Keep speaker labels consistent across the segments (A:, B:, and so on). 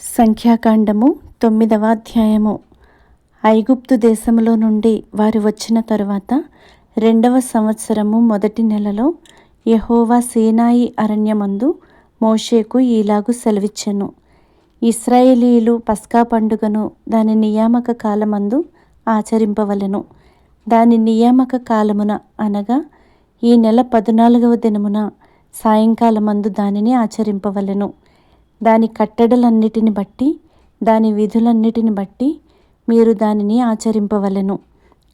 A: సంఖ్యాకాండము తొమ్మిదవ అధ్యాయము. ఐగుప్తు దేశములో నుండి వారు వచ్చిన తరువాత రెండవ సంవత్సరము మొదటి నెలలో యెహోవా సీనాయి అరణ్యమందు మోషేకు ఈలాగు సెలవిచ్చెను. ఇస్రాయేలీలు పస్కా పండుగను దాని నియామక కాలమందు ఆచరింపవలెను. దాని నియామక కాలమున అనగా ఈ నెల పద్నాలుగవ దినమున సాయంకాలమందు దానిని ఆచరింపవలను. దాని కట్టడలన్నిటిని బట్టి దాని విధులన్నిటిని బట్టి మీరు దానిని ఆచరింపవలెను.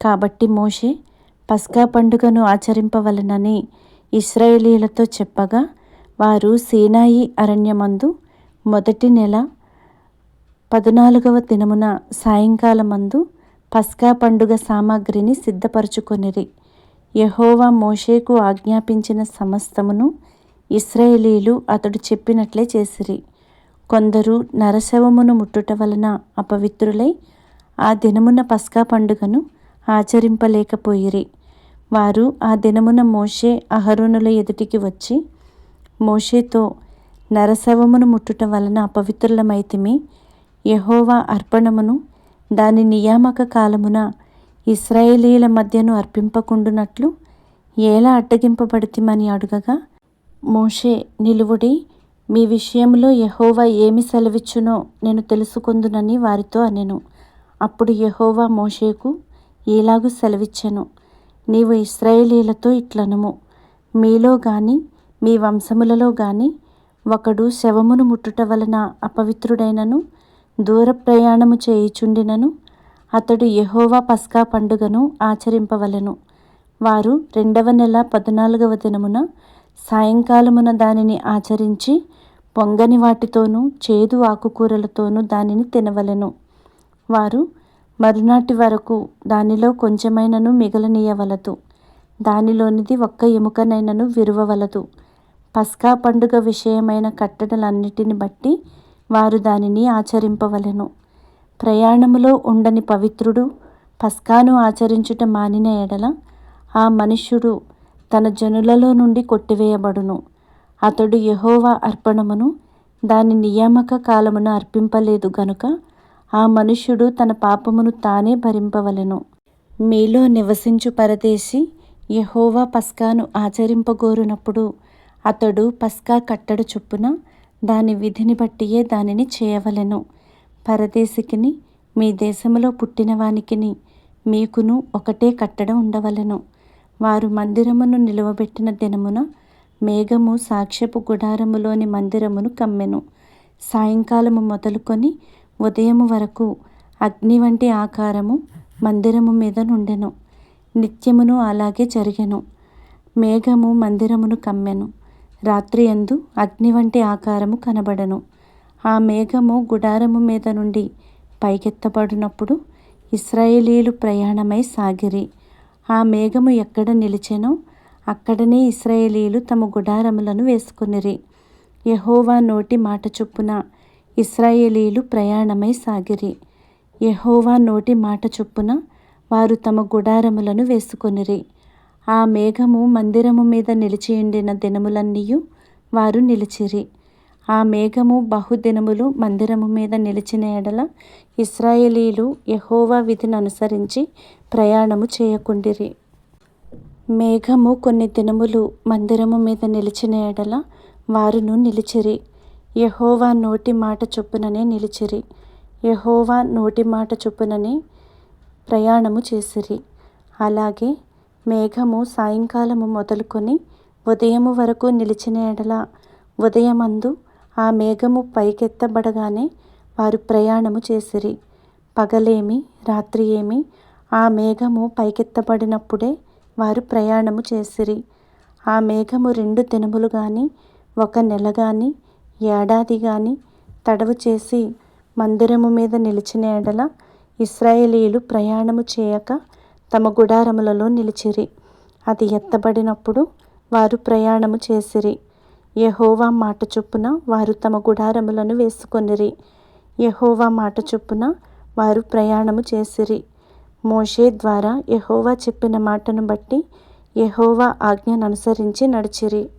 A: కాబట్టి మోషే పస్కా పండుగను ఆచరింపవలెనని ఇస్రాయేలీలతో చెప్పగా వారు సీనాయి అరణ్యమందు మొదటి నెల పదునాలుగవ దినమున సాయంకాలమందు పస్కా పండుగ సామాగ్రిని సిద్ధపరచుకొనిరి. యహోవా మోషేకు ఆజ్ఞాపించిన సమస్తమును ఇస్రాయేలీలు అతడు చెప్పినట్లే చేసిరి. కొందరు నరశవమును ముట్టుట వలన అపవిత్రులై ఆ దినమున పస్కా పండుగను ఆచరింపలేకపోయిరి. వారు ఆ దినమున మోషే అహరోనుల ఎదుటికి వచ్చి మోషేతో నరశవమును ముట్టుట వలన అపవిత్రులమైతిమి. యహోవా అర్పణమును దాని నియామక కాలమున ఇస్రాయేలీల మధ్యను అర్పింపకుండునట్లు ఎలా అడ్డగింపబడితిమని అడుగగా మోషే నిలువుడి మీ విషయంలో యహోవా ఏమి సెలవిచ్చునో నేను తెలుసుకుందునని వారితో అనెను. అప్పుడు యహోవా మోషేకు ఈలాగు సెలవిచ్చెను? నీవు ఇస్రాయేలీలతో ఇట్లనము. మీలో గాని మీ వంశములలో గాని ఒకడు శవమును ముట్టుట వలన అపవిత్రుడైనను దూర ప్రయాణము చేయుచుండినను అతడు యహోవా పస్కా పండుగను ఆచరింపవలను. వారు రెండవ నెల పద్నాలుగవ దినమున సాయంకాలమున దానిని ఆచరించి పొంగని వాటితోనూ చేదు ఆకుకూరలతోనూ దానిని తినవలెను. వారు మరునాటి వరకు దానిలో కొంచెమైనను మిగలనీయవలదు. దానిలోనిది ఒక్క ఎముకనైనను విరువవలదు. పస్కా పండుగ విషయమైన కట్టడలన్నిటిని బట్టి వారు దానిని ఆచరింపవలెను. ప్రయాణములో ఉండని పవిత్రుడు పస్కాను ఆచరించుట మానిన ఎడల ఆ మనుష్యుడు తన జనులలో నుండి కొట్టివేయబడును. అతడు యహోవా అర్పణమును దాని నియామక కాలమున అర్పింపలేదు గనుక ఆ మనుష్యుడు తన పాపమును తానే భరింపవలెను. మీలో నివసించు పరదేశి యహోవా పస్కాను ఆచరింపగోరునప్పుడు అతడు పస్కా కట్టడు చొప్పున దాని విధిని బట్టియే దానిని చేయవలెను. పరదేశికిని మీ దేశములో పుట్టినవానికిని మీకును ఒకటే కట్టడం ఉండవలెను. వారు మందిరమును నిలువబెట్టిన దినమున మేఘము సాక్ష్యపు గుడారములోని మందిరమును కమ్మెను. సాయంకాలము మొదలుకొని ఉదయము వరకు అగ్ని వంటి ఆకారము మందిరము మీద నుండెను. నిత్యమును అలాగే జరిగెను. మేఘము మందిరమును కమ్మెను. రాత్రి ఎందు అగ్ని వంటి ఆకారము కనబడను. ఆ మేఘము గుడారము మీద నుండి పైకెత్తబడినప్పుడు ఇస్రాయేలీలు ప్రయాణమై సాగిరి. ఆ మేఘము ఎక్కడ నిలిచెనో అక్కడనే ఇస్రాయేలీలు తమ గుడారములను వేసుకొనిరి. యహోవా నోటి మాట చొప్పున ఇస్రాయేలీలు ప్రయాణమై సాగిరి. యహోవా నోటి మాట చొప్పున వారు తమ గుడారములను వేసుకొనిరి. ఆ మేఘము మందిరము మీద నిలిచియుండిన దినములన్నీయు వారు నిలిచిరి. ఆ మేఘము బహుదినములు మందిరము మీద నిలిచిన ఎడల ఇస్రాయేలీలు యహోవా విధిని అనుసరించి ప్రయాణము చేయకుండిరి. మేఘము కొన్ని దినములు మందిరము మీద నిలిచిన ఎడల వారును నిలిచిరి. యహోవా నోటి మాట చొప్పుననే నిలిచిరి. యహోవా నోటి మాట చొప్పుననే ప్రయాణము చేసిరి. అలాగే మేఘము సాయంకాలము మొదలుకొని ఉదయము వరకు నిలిచిన ఎడల ఉదయమందు ఆ మేఘము పైకెత్తబడగానే వారు ప్రయాణము చేసిరి. పగలేమి రాత్రి ఏమి ఆ మేఘము పైకెత్తబడినప్పుడే వారు ప్రయాణము చేసిరి. ఆ మేఘము రెండు దినములు కానీ ఒక నెల గాని ఏడాది కానీ తడవు చేసి మందిరము మీద నిలిచిన ఎడల ఇస్రాయేలీలు ప్రయాణము చేయక తమ గుడారములలో నిలిచిరి. అది ఎత్తబడినప్పుడు వారు ప్రయాణము చేసిరి. యహోవా మాట చొప్పున వారు తమ గుడారములను వేసుకొనిరి. యహోవా మాట చొప్పున వారు ప్రయాణము చేసిరి. మోషే ద్వారా యహోవా చెప్పిన మాటను బట్టి యహోవా ఆజ్ఞను అనుసరించి నడిచిరి.